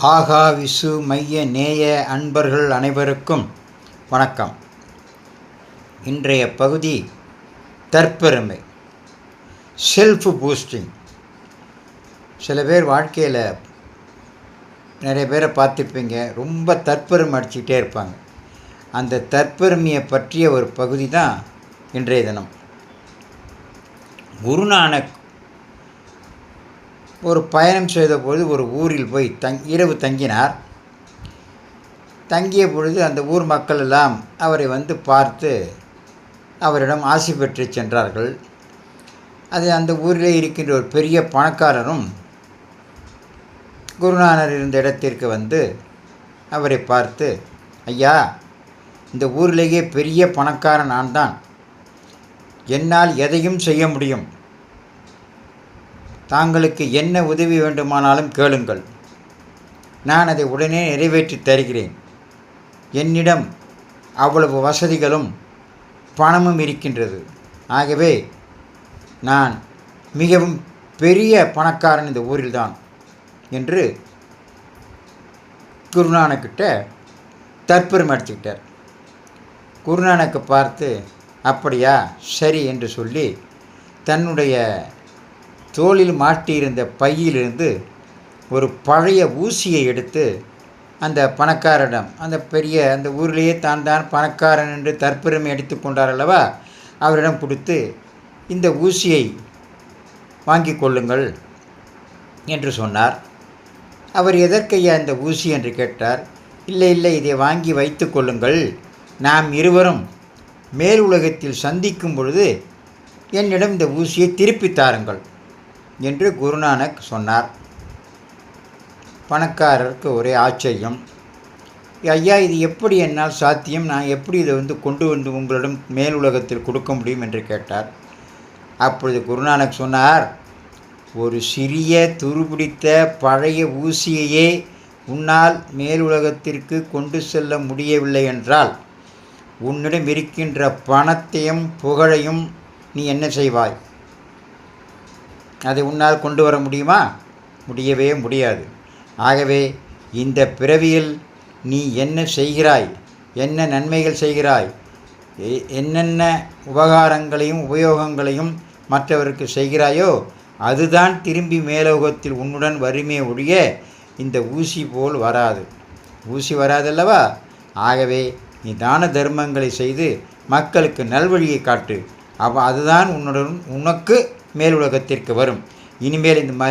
ஆகா விசு மைய நேய அன்பர்கள் அனைவருக்கும் வணக்கம். இன்றைய பகுதி தற்பெருமை செல்ஃப் பூஸ்டிங் சில பேர் வாழ்க்கையில் நிறைய பேரை பார்த்துருப்பீங்க ரொம்ப தற்பெருமை அடிச்சுக்கிட்டே இருப்பாங்க. அந்த தற்பெருமையை பற்றிய ஒரு பகுதி தான் இன்றைய தினம். குருநானக் ஒரு பயணம் செய்தபோது ஒரு ஊரில் போய் தங் இரவு தங்கினார். தங்கிய பொழுது அந்த ஊர் மக்கள் எல்லாம் அவரை வந்து பார்த்து அவரிடம் ஆசி பெற்று சென்றார்கள். அது அந்த ஊரிலே இருக்கின்ற ஒரு பெரிய பணக்காரரும் குருநானர் இருந்த இடத்திற்கு வந்து அவரை பார்த்து ஐயா இந்த ஊரிலேயே பெரிய பணக்காரன் நான் தான் என்னால் எதையும் செய்ய முடியும். தாங்களுக்கு என்ன உதவி வேண்டுமானாலும் கேளுங்கள். நான் அதை உடனே நிறைவேற்றி தருகிறேன். என்னிடம் அவ்வளவு வசதிகளும் பணமும் இருக்கின்றது. ஆகவே நான் மிகவும் பெரிய பணக்காரன் இந்த ஊரில்தான் என்று குருநானக்கிட்ட தற்பெருமை அடிச்சுக்கிட்டார். குருநானக்கை பார்த்து அப்படியா? சரி என்று சொல்லி தன்னுடைய தோளில் மாட்டியிருந்த பையிலிருந்து ஒரு பழைய ஊசியை எடுத்து அந்த பணக்காரனிடம் அந்த பெரிய அந்த ஊரிலேயே தான் தான் பணக்காரன் என்று தற்பெருமை எடுத்து கொண்டார் அல்லவா? அவரிடம் கொடுத்து இந்த ஊசியை வாங்கி கொள்ளுங்கள் என்று சொன்னார். அவர் எதற்கையா இந்த ஊசி? என்று கேட்டார். இல்லை இல்லை இதை வாங்கி வைத்து கொள்ளுங்கள். நாம் இருவரும் மேல் உலகத்தில் சந்திக்கும் பொழுது என்னிடம் இந்த ஊசியை திருப்பி தாருங்கள் என்று குருநானக் சொன்னார். பணக்காரருக்கு ஒரே ஆச்சரியம். ஐயா இது எப்படி என்னால் சாத்தியம்? நான் எப்படி இதை வந்து கொண்டு வந்து உங்களிடம் மேல் உலகத்தில் கொடுக்க முடியும்? என்று கேட்டார். அப்பொழுது குருநானக் சொன்னார் ஒரு சிறிய துருபிடித்த பழைய ஊசியையே உன்னால் மேல் உலகத்திற்கு கொண்டு செல்ல முடியவில்லை என்றால் உன்னிடம் இருக்கின்ற பணத்தையும் புகழையும் நீ என்ன செய்வாய்? அதை உன்னால் கொண்டு வர முடியுமா? முடியவே முடியாது. ஆகவே இந்த பிறவியில் நீ என்ன செய்கிறாய்? என்ன நன்மைகள் செய்கிறாய்? என்னென்ன உபகாரங்களையும் உபயோகங்களையும் மற்றவருக்கு செய்கிறாயோ அதுதான் திரும்பி மேலோகத்தில் உன்னுடன் வறுமை ஒழிய இந்த ஊசி போல் வராது. ஊசி வராதல்லவா? ஆகவே நீ தான தர்மங்களை செய்து மக்களுக்கு நல்வழியை காட்டு. அவ அதுதான் உன்னுடன் உனக்கு மேல் உலகத்திற்கு வரும். இனிமேல் இந்த மாதிரி